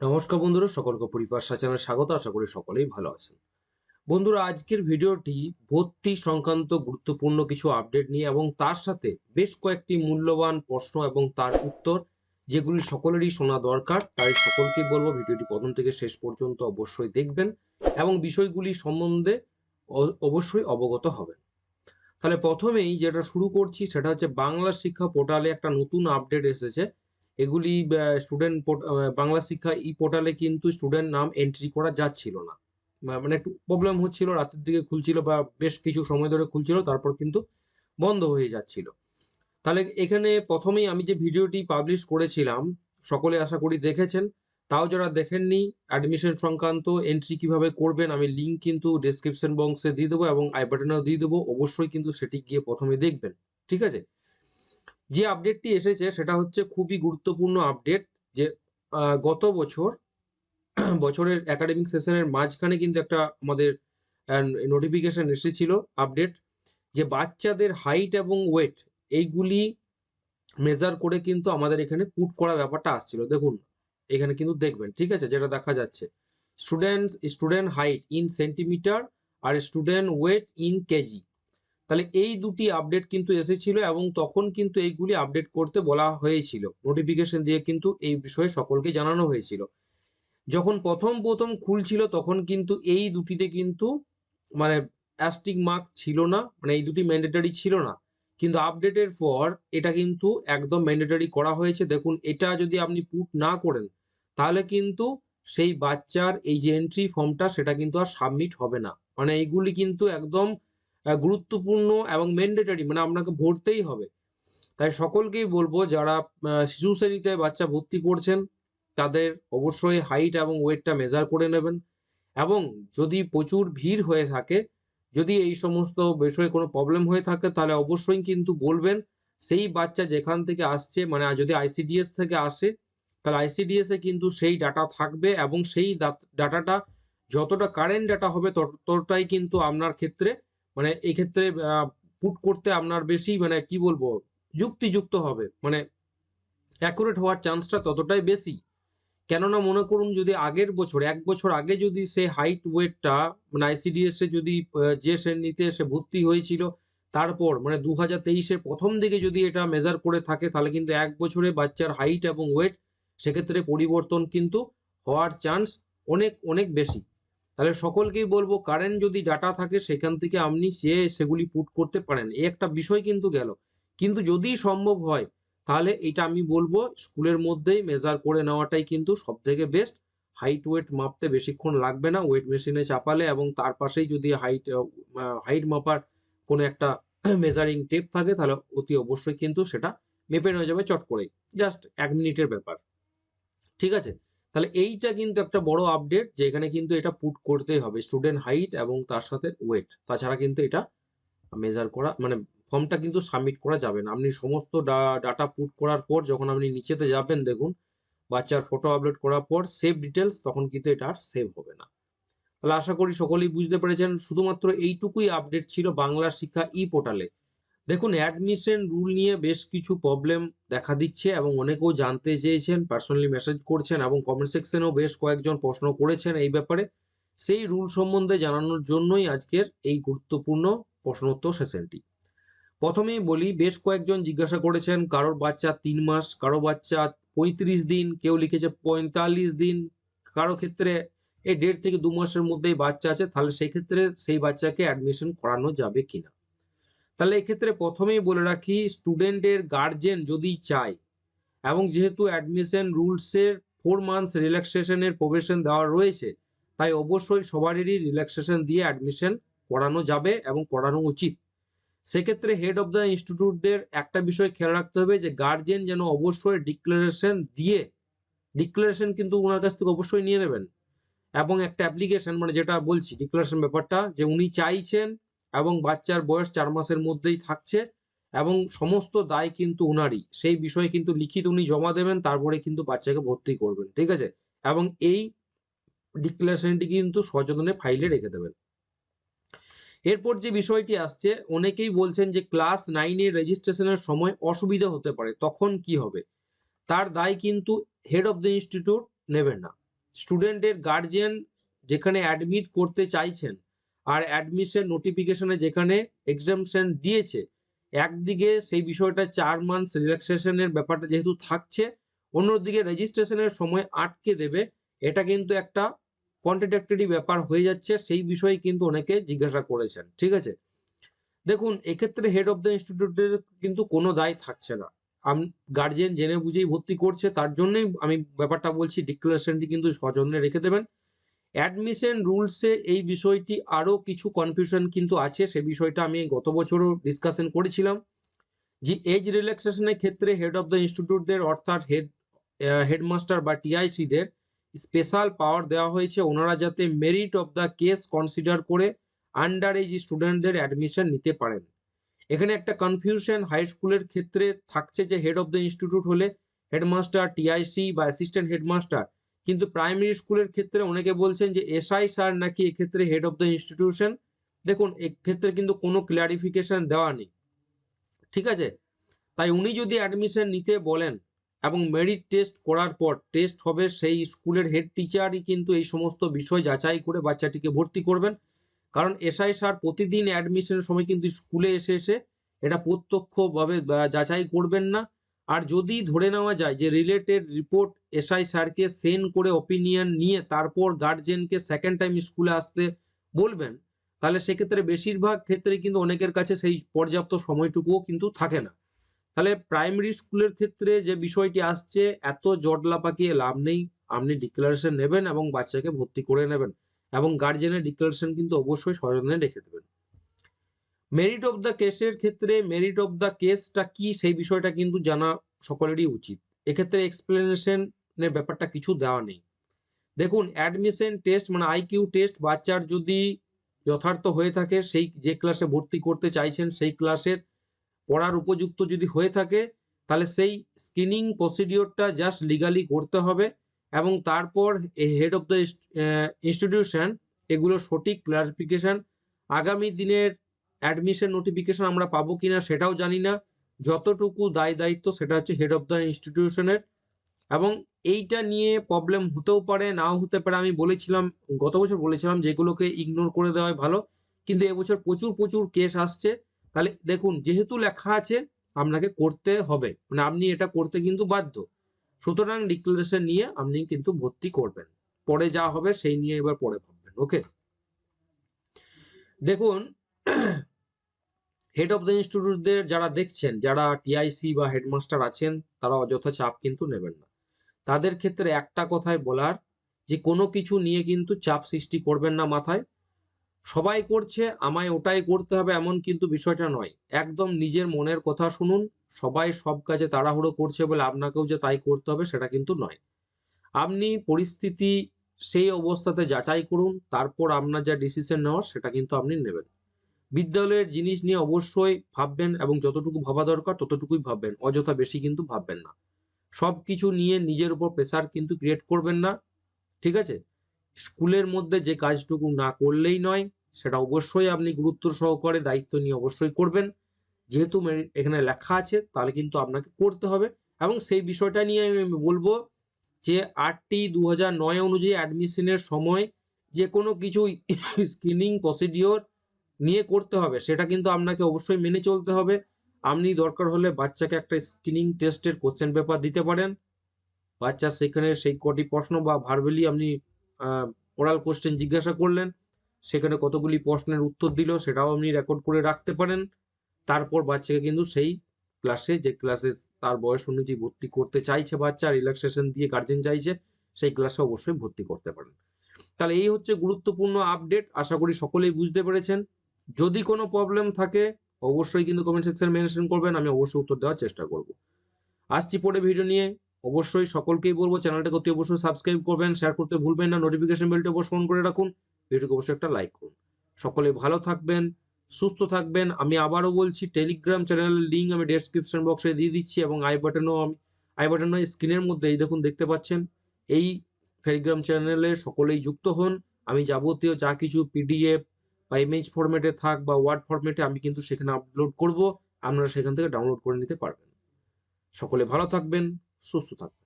নমস্কার বন্ধুরা, সকলকে পরিবার চ্যানেলে স্বাগত, আশা করি সকলেই ভালো আছেন। বন্ধুরা, আজকের ভিডিওটি ভর্তি সংক্রান্ত গুরুত্বপূর্ণ কিছু আপডেট নিয়ে এবং তার সাথে বেশ কয়েকটি মূল্যবান প্রশ্ন এবং তার উত্তর, যেগুলি সকলেরই শোনা দরকার, তাই সকলকে বলব ভিডিওটি প্রথম থেকে শেষ পর্যন্ত অবশ্যই দেখবেন এবং বিষয়গুলি সম্বন্ধে অবশ্যই অবগত হবেন। তাহলে প্রথমেই যেটা শুরু করছি সেটা হচ্ছে বাংলা শিক্ষা পোর্টালে একটা নতুন আপডেট এসেছে। এগুলি স্টুডেন্ট বাংলা শিক্ষা ই পোর্টালে কিন্তু স্টুডেন্ট নাম এন্ট্রি করা যাচ্ছিল না। মানে একটু প্রবলেম হচ্ছিল, রাতের দিকে খুলছিল বা বেশ কিছু সময় ধরে খুলছিল, তারপর কিন্তু বন্ধ হয়ে যাচ্ছিল। তাহলে এখানে প্রথমেই আমি যে ভিডিওটি পাবলিশ করেছিলাম, সকলে আশা করি দেখেছেন, তাও যারা দেখেননি অ্যাডমিশন সংক্রান্ত এন্ট্রি কীভাবে করবেন, আমি লিঙ্ক কিন্তু ডেসক্রিপশন বক্সে দিয়ে দেবো এবং আই বাটনেও দিয়ে দেবো, অবশ্যই কিন্তু সেটি গিয়ে প্রথমে দেখবেন, ঠিক আছে? যে আপডেটটি এসেছে সেটা হচ্ছে খুবই গুরুত্বপূর্ণ আপডেট যে গত বছর, বছরের একাডেমিক সেশনের মাঝখানে কিন্তু একটা আমাদের নোটিফিকেশন এসেছিল আপডেট যে বাচ্চাদের হাইট এবং ওয়েট এইগুলি মেজার করে কিন্তু আমাদের এখানে পুট করা ব্যাপারটা আসছিল। দেখুন, এখানে কিন্তু দেখবেন, ঠিক আছে? যেটা দেখা যাচ্ছে students student height in centimetre R student weight in KG তাহলে এই দুটি আপডেট কিন্তু এসেছিল এবং তখন কিন্তু এইগুলি আপডেট করতে বলা হয়েছিল। নোটিফিকেশন দিয়ে কিন্তু এই বিষয়ে সকলকে জানানো হয়েছিল। যখন প্রথম প্রথম খুলছিল তখন কিন্তু এই দুটিতে কিন্তু মানে অ্যাস্টিক মার্ক ছিল না মানে এই দুটি ম্যান্ডেটারি ছিল না। কিন্তু আপডেটের পর এটা কিন্তু একদম ম্যান্ডেটারি করা হয়েছে। দেখুন, এটা যদি আপনি পুট না করেন, তাহলে কিন্তু সেই বাচ্চার এই যে এন্ট্রি ফর্মটা সেটা কিন্তু আর সাবমিট হবে না। মানে এইগুলি কিন্তু একদম গুরুত্বপূর্ণ এবং ম্যান্ডেটারি মানে আপনাকে ভরতেই হবে। তাই সকলকেই বলব, যারা শিশু শ্রেণীতে বাচ্চা ভর্তি করছেন, তাদের অবশ্যই হাইট এবং ওয়েটটা মেজার করে নেবেন। এবং যদি প্রচুর ভিড় হয়ে থাকে, যদি এই সমস্ত বিষয়ে কোনো প্রবলেম হয়ে থাকে, তাহলে অবশ্যই কিন্তু বলবেন, সেই বাচ্চা যেখান থেকে আসছে মানে যদি আইসিডিএস থেকে আসে, তাহলে আইসিডিএস কিন্তু সেই ডাটা থাকবে এবং সেই ডাটাটা যতটা কারেন্ট ডাটা হবে ততটাই কিন্তু আপনার ক্ষেত্রে মানে এই ক্ষেত্রে পুট করতে আপনার বেশি মানে কি বলব, যুক্তিযুক্ত হবে। মানে অ্যাকুরেট হওয়ার চান্সটা ততটাই বেশি। কেননা মনে করুন যদি আগের বছর, এক বছর আগে যদি সে হাইট ওয়েটটা মানে আইসিডিএস যদি যে শ্রেণীতে সে ভর্তি হয়েছিল, তারপর মানে দু হাজার তেইশের প্রথম দিকে যদি এটা মেজার করে থাকে, তাহলে কিন্তু এক বছরে বাচ্চার হাইট এবং ওয়েট সেক্ষেত্রে পরিবর্তন কিন্তু হওয়ার চান্স অনেক অনেক বেশি। তাহলে সকলকেই বলব কারেন্ট যদি ডাটা থাকে সেখান থেকে আপনি সে সেগুলি পুট করতে পারেন। এই একটা বিষয় কিন্তু গেল। কিন্তু যদি সম্ভব হয়, তাহলে এটা আমি বলব, স্কুলের মধ্যেই মেজার করে নেওয়াটাই কিন্তু সব থেকে বেস্ট হাইট ওয়েট মাপতে বেশিক্ষণ লাগবে না। ওয়েট মেশিনে চাপালে এবং তার পাশেই যদি হাইট হাইট মাপার কোনো একটা মেজারিং টেপ থাকে, তাহলে অতি অবশ্যই কিন্তু সেটা মেপে নেওয়া যাবে চট করেই। জাস্ট এক মিনিটের ব্যাপার। ঠিক আছে? তাহলে এইটা কিন্তু একটা বড় আপডেট যে এখানে কিন্তু এটা পুট করতেই হবে স্টুডেন্ট হাইট এবং তার সাথে ওয়েট তাছাড়া কিন্তু এটা মেজার করা মানে ফর্মটা কিন্তু সাবমিট করা যাবে না। আপনি সমস্ত ডাটা পুট করার পর যখন আপনি নিচেতে যাবেন দেখুন, বাচ্চার ফটো আপলোড করার পর সেভ ডিটেলস তখন কিন্তু এটা আর সেভ হবে না। তাহলে আশা করি সকলেই বুঝতে পেরেছেন। শুধুমাত্র এইটুকুই আপডেট ছিল বাংলা শিক্ষা ই পোর্টালে দেখুন অ্যাডমিশন রুল নিয়ে বেশ কিছু প্রবলেম দেখা দিচ্ছে এবং অনেকেও জানতে চেয়েছেন পার্সোনালি মেসেজ করছেন এবং কমেন্ট সেকশনেও বেশ কয়েকজন প্রশ্ন করেছেন এই ব্যাপারে। সেই রুল সম্বন্ধে জানানোর জন্যই আজকের এই গুরুত্বপূর্ণ প্রশ্নোত্তর সেশনটি প্রথমেই বলি, বেশ কয়েকজন জিজ্ঞাসা করেছেন, কারোর বাচ্চা তিন মাস কারও বাচ্চা পঁয়ত্রিশ দিন, কেউ লিখেছে পঁয়তাল্লিশ দিন, কারও ক্ষেত্রে এই দেড় থেকে দু মাসের মধ্যেই বাচ্চা আছে, তাহলে সেই ক্ষেত্রে সেই বাচ্চাকে অ্যাডমিশন করানো যাবে কিনা? তাহলে এক্ষেত্রে প্রথমেই বলে রাখি স্টুডেন্টের গার্জেন যদি চায় এবং যেহেতু অ্যাডমিশন রুলসের ফোর মান্থস রিল্যাক্সেশনের প্রবেশন দেওয়া রয়েছে, তাই অবশ্যই সবারই রিল্যাক্সেশন দিয়ে অ্যাডমিশন করানো যাবে এবং করানো উচিত। সেক্ষেত্রে হেড অফ দ্য ইনস্টিটিউটদের একটা বিষয় খেয়াল রাখতে হবে যে গার্জেন যেন অবশ্যই ডিক্লারেশন দিয়ে ডিক্লারেশন কিন্তু ওনার কাছ থেকে অবশ্যই নিয়ে নেবেন। এবং একটা অ্যাপ্লিকেশন মানে যেটা বলছি ডিক্লারেশন ব্যাপারটা, যে উনি চাইছেন এবং বাচ্চার বয়স চার মাসের মধ্যেই থাকছে এবং সমস্ত দায় কিন্তু উনারই। সেই বিষয়ে কিন্তু লিখিত উনি জমা দেবেন, তারপরে কিন্তু বাচ্চাকে ভর্তি করবেন, ঠিক আছে? এবং এই ডিক্লারেশনটি কিন্তু সযত্নে ফাইলে রেখে দেবেন। এরপর যে বিষয়টি আসছে, অনেকেই বলছেন যে ক্লাস নাইনের রেজিস্ট্রেশনের সময় অসুবিধা হতে পারে, তখন কি হবে? তার দায় কিন্তু হেড অফ দ্য ইনস্টিটিউট নেবেন না। স্টুডেন্টের গার্জিয়ান যেখানে অ্যাডমিট করতে চাইছেন আর অ্যাডমিশন নোটিফিকেশনে যেখানে এক্সামশন দিয়েছে, একদিকে সেই বিষয়টা চার মান্থস রিল্যাক্সেশনের ব্যাপারটা যেহেতু থাকছে, অন্যদিকে রেজিস্ট্রেশনের সময় আটকে দেবে, এটা কিন্তু একটা কন্ট্রাডাক্টরি ব্যাপার হয়ে যাচ্ছে, সেই বিষয়ে কিন্তু অনেকে জিজ্ঞাসা করেছেন, ঠিক আছে? দেখুন, এক্ষেত্রে হেড অফ দ্য ইনস্টিটিউটের কিন্তু কোনো দায় থাকছে না। গার্জিয়ান জেনে বুঝেই ভর্তি করছে, তার জন্যই আমি ব্যাপারটা বলছি ডিক্লারেশনটি কিন্তু সযত্নে রেখে দেবেন। অ্যাডমিশন রুলসে এই বিষয়টি আরও কিছু কনফিউশন কিন্তু আছে। সে বিষয়টা আমি গত বছরও ডিসকাশন করেছিলাম যে এজ রিল্যাক্সেশনের ক্ষেত্রে হেড অফ দ্য ইনস্টিটিউটদের অর্থাৎ হেড হেডমাস্টার বা টিআইসিদের স্পেশাল পাওয়ার দেওয়া হয়েছে। ওনারা যাতে merit of the case consider করে আন্ডার এজ স্টুডেন্টদের অ্যাডমিশন নিতে পারেন। এখানে একটা কনফিউশন হাই স্কুলের ক্ষেত্রে থাকছে যে হেড অফ দ্য ইনস্টিটিউট হলে হেডমাস্টার টিআইসি বা অ্যাসিস্ট্যান্ট হেডমাস্টার কিন্তু প্রাইমারি স্কুলের ক্ষেত্রে অনেকে বলছেন যে এসআই স্যার নাকি এক্ষেত্রে হেড অফ দ্য ইনস্টিটিউশন দেখুন, এক্ষেত্রে কিন্তু কোনো ক্লারিফিকেশন দেওয়া নেই। ঠিক আছে? তাই উনি যদি অ্যাডমিশন নিতে বলেন এবং মেরিট টেস্ট করার পর টেস্ট হবে, সেই স্কুলের হেড টিচারই কিন্তু এই সমস্ত বিষয় যাচাই করে বাচ্চাটিকে ভর্তি করবেন। কারণ এসআই স্যার প্রতিদিন অ্যাডমিশনের সময় কিন্তু স্কুলে এসে এসে এটা প্রত্যক্ষভাবে যাচাই করবেন না। আর যদি ধরে নেওয়া যায় যে রিলেটেড রিপোর্ট এসআই স্যারকে সেন্ড করে অপিনিয়ন নিয়ে তারপর গার্জেনকে সেকেন্ড টাইম স্কুলে আসতে বলবেন, তাহলে সেক্ষেত্রে বেশিরভাগ ক্ষেত্রে কিন্তু অনেকের কাছে সেই পর্যাপ্ত সময়টুকুও কিন্তু থাকে না। তাহলে প্রাইমারি স্কুলের ক্ষেত্রে যে বিষয়টি আসছে, এত জটলা পাকিয়ে লাভ নেই। আপনি ডিক্লারেশন নেবেন এবং বাচ্চাকে ভর্তি করে নেবেন এবং গার্জেনের ডিক্লারেশন কিন্তু অবশ্যই সযত্নে রেখে দেবেন। মেরিট অফ দ্য কেসের ক্ষেত্রে মেরিট অফ দ্য কেসটা কি সেই বিষয়টা কিন্তু জানা সকলেরই উচিত। এক্ষেত্রে এক্সপ্লেনেশনের ব্যাপারটা কিছু দেওয়া নেই। দেখুন অ্যাডমিশন টেস্ট মানে আইকিউ টেস্ট বাচ্চার যদি যথার্থ হয়ে থাকে, সেই যে ক্লাসে ভর্তি করতে চাইছেন, সেই ক্লাসের পড়ার উপযুক্ত যদি হয়ে থাকে, তাহলে সেই স্ক্রিনিং প্রসিডিওরটা জাস্ট লিগালি করতে হবে এবং তারপর হেড অফ দ্য ইনস্টিটিউশন এগুলো সঠিক ক্লারিফিকেশন আগামী দিনের অ্যাডমিশন নোটিফিকেশন আমরা পাবো কিনা সেটাও জানি না। যতটুকু দায় দায়িত্ব সেটা হচ্ছে হেড অফ দ্য ইনস্টিটিউশনের এবং এইটা নিয়ে প্রবলেম হতেও পারে, নাও হতে পারে। আমি বলেছিলাম, গত বছর বলেছিলাম যেগুলোকে ইগনোর করে দেওয়াই ভালো। কিন্তু এবছর প্রচুর প্রচুর কেস আসছে। তাহলে দেখুন, যেহেতু লেখা আছে, আপনাকে করতে হবে। মানে আপনি এটা করতে কিন্তু বাধ্য। সুতরাং ডিক্লারেশন নিয়ে আপনি কিন্তু ভর্তি করবেন। পরে যা হবে সেই নিয়ে এবার পরে ভাববেন ওকে দেখুন হেড অফ দ্য ইনস্টিটিউটদের যারা দেখছেন, যারা টিআইসি বা হেডমাস্টার আছেন, তারা অযথা চাপ কিন্তু নেবেন না। তাদের ক্ষেত্রে একটা কথাই বলার, যে কোনো কিছু নিয়ে কিন্তু চাপ সৃষ্টি করবেন না মাথায়। সবাই করছে, আমায় ওটাই করতে হবে এমন কিন্তু বিষয়টা নয়। একদম নিজের মনের কথা শুনুন, সবাই সব কাজে তাড়াহুড়ো করছে বলে আপনাকেও যে তাই করতে হবে সেটা কিন্তু নয়। আপনি পরিস্থিতি সেই অবস্থাতে যাচাই করুন, তারপর আপনার যা ডিসিশন নেওয়ার সেটা কিন্তু আপনি নেবেন। বিদ্যালয়ের জিনিস নিয়ে অবশ্যই ভাববেন এবং যতটুকু ভাবা দরকার ততটুকুই ভাববেন, অযথা বেশি কিন্তু ভাববেন না। সব কিছু নিয়ে নিজের উপর প্রেসার কিন্তু ক্রিয়েট করবেন না, ঠিক আছে? স্কুলের মধ্যে যে কাজটুকু না করলেই নয়, সেটা অবশ্যই আপনি গুরুত্ব সহকারে দায়িত্ব নিয়ে অবশ্যই করবেন। যেহেতু এখানে লেখা আছে, তাহলে কিন্তু আপনাকে করতে হবে এবং সেই বিষয়টা নিয়ে আমি বলব যে আটটি দু হাজার নয় অনুযায়ী অ্যাডমিশনের সময় যে কোনো কিছু স্ক্রিনিং প্রসিডিওর নিয়ে করতে হবে, সেটা কিন্তু আপনাকে অবশ্যই মেনে চলতে হবে। আপনি দরকার হলে বাচ্চাকে একটা স্ক্রিনিং টেস্টের কোশ্চেন পেপার দিতে পারেন। বাচ্চা সেখানে সেই কটি প্রশ্ন বা ভার্বেলি আপনি ওরাল কোশ্চেন জিজ্ঞাসা করলেন, সেখানে কতগুলি প্রশ্নের উত্তর দিল সেটাও আপনি রেকর্ড করে রাখতে পারেন। তারপর বাচ্চাকে কিন্তু সেই ক্লাসে যে ক্লাসে তার বয়স অনুযায়ী ভর্তি করতে চাইছে বাচ্চা রিল্যাক্সেশন দিয়ে গার্জেন চাইছে, সেই ক্লাসে অবশ্যই ভর্তি করতে পারেন। তাহলে এই হচ্ছে গুরুত্বপূর্ণ আপডেট আশা করি সকলেই বুঝতে পেরেছেন। যদি কোনো প্রবলেম থাকে, অবশ্যই কিন্তু কমেন্ট সেকশনে মেনশন করবেন, আমি অবশ্যই উত্তর দেওয়ার চেষ্টা করব। আসছি পরে ভিডিও নিয়ে। অবশ্যই সকলকেই বলব, চ্যানেলটাকে অতি অবশ্যই সাবস্ক্রাইব করবেন শেয়ার করতে ভুলবেন না নোটিফিকেশন বেলটা অবশ্যই অন করে রাখুন ভিডিওকে অবশ্যই একটা লাইক করুন। সকলে ভালো থাকবেন, সুস্থ থাকবেন। আমি আবারও বলছি টেলিগ্রাম চ্যানেলের লিঙ্ক আমি ডেসক্রিপশন বক্সে দিয়ে দিচ্ছি এবং আই বাটনও আমি আই বাটনও স্ক্রিনের মধ্যে এই দেখুন দেখতে পাচ্ছেন, এই টেলিগ্রাম চ্যানেলে সকলেই যুক্ত হন। আমি যাবতীয় যা কিছু পিডিএফ বা ইমেজ ফরম্যাটে থাক বা ওয়ার্ড ফরম্যাটে আমি কিন্তু সেখানে আপলোড করব, আপনারা সেখান থেকে ডাউনলোড করে নিতে পারবেন। সকলে ভালো থাকবেন, সুস্থ থাকবেন।